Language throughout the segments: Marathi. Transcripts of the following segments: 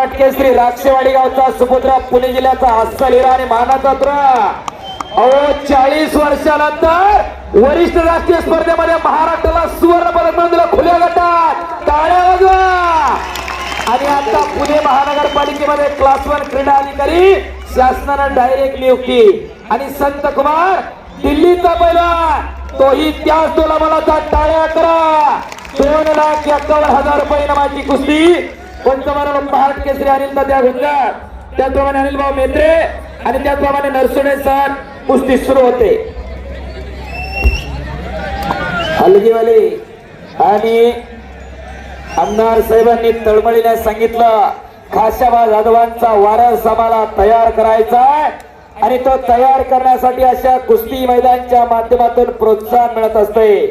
महाराष्ट्र केसरी राक्षेवाडी गावचा सुपुत्र पुणे जिल्ह्याचा अस्सल हिरा आणि मानाचा अहो चाळीस वर्षानंतर वरिष्ठ राष्ट्रीय स्पर्धेमध्ये महाराष्ट्राला सुवर्ण पदक मिळून दिलं खुल्या गटात. टाळ्या वाजवा. आणि आता पुणे महानगरपालिकेमध्ये क्लास वन क्रीडा अधिकारी शासनानं डायरेक्ट नियुक्ती. आणि संत कुमार दिल्लीचा पहिला तोही त्याच दोलामालाचा टाळ्या करा. दोन लाख एकावन्न हजार रुपये इनामाची कुस्ती पंचमारा महाराष्ट्र केसरी अनिल त्या गुंजार त्याचप्रमाणे अनिल भाऊ मेत्रे आणि त्याचप्रमाणे नरसुणे सण कुस्ती सुरू होते. हलगीवाले आणि आमदार साहेबांनी तळमळीने सांगितलं खाशाबा जाधवांचा वारस आम्हाला तयार करायचा आहे. आणि तो तयार करण्यासाठी अशा कुस्ती मैदानच्या माध्यमातून प्रोत्साहन मिळत असते.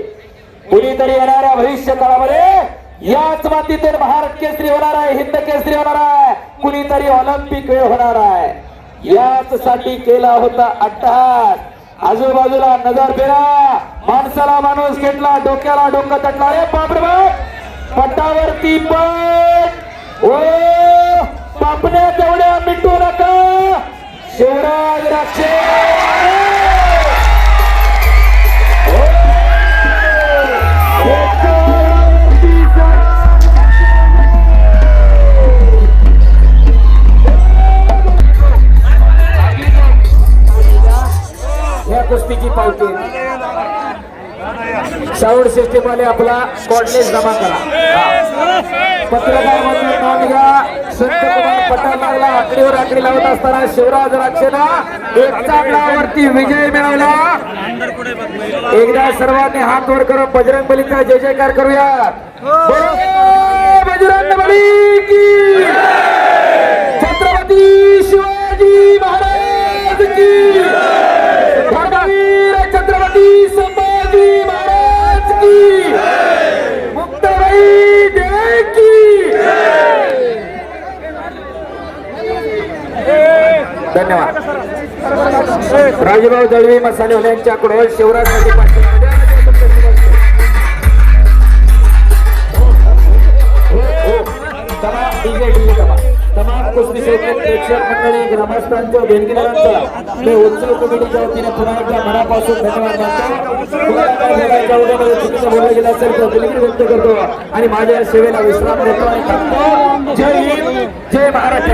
कुणीतरी येणाऱ्या भविष्य काळामध्ये याच मातीतून भारत केसरी होणार आहे हिंद केसरी होणार आहे कुणीतरी ऑलिम्पिक वेळ होणार आहे. याच साठी केला होता अट्टहास. आजूबाजूला नजर फेरा. माणसाला माणूस घेतला डोक्याला डोकं तटला. रे बापरे बाप! पटावरती पण ओ! पापण्या तेवढ्या मिटू नका. शिवराज राक्षे साऊंड सिस्टीम आले आपला कॉर्डलेस जमा करा. पत्रकार म्हणून नोंद घ्या संत कुमार आकडीवर आकडी लावत असताना शिवराज राक्षेला एक चांगलावरती विजय मिळवला. एकदा सर्वांनी हात वर करून बजरंग बलीचा जय जयकार करूया धन्यवाद. राजूभाऊ दळवी मसाले यांच्याकडून शिवराजसाठी पाचशे हो, प्रेक्षक मंडळी मी उत्सव कमिटीच्या वतीने पुन्हा एकदा मनापासून धन्यवाद मानतो. चुकीचं बोललं गेलं असेल तर दिलगिरी व्यक्त करतो. आणि माझ्या सेवेला विश्राम देतो आणि जय हिंद जय महाराष्ट्र.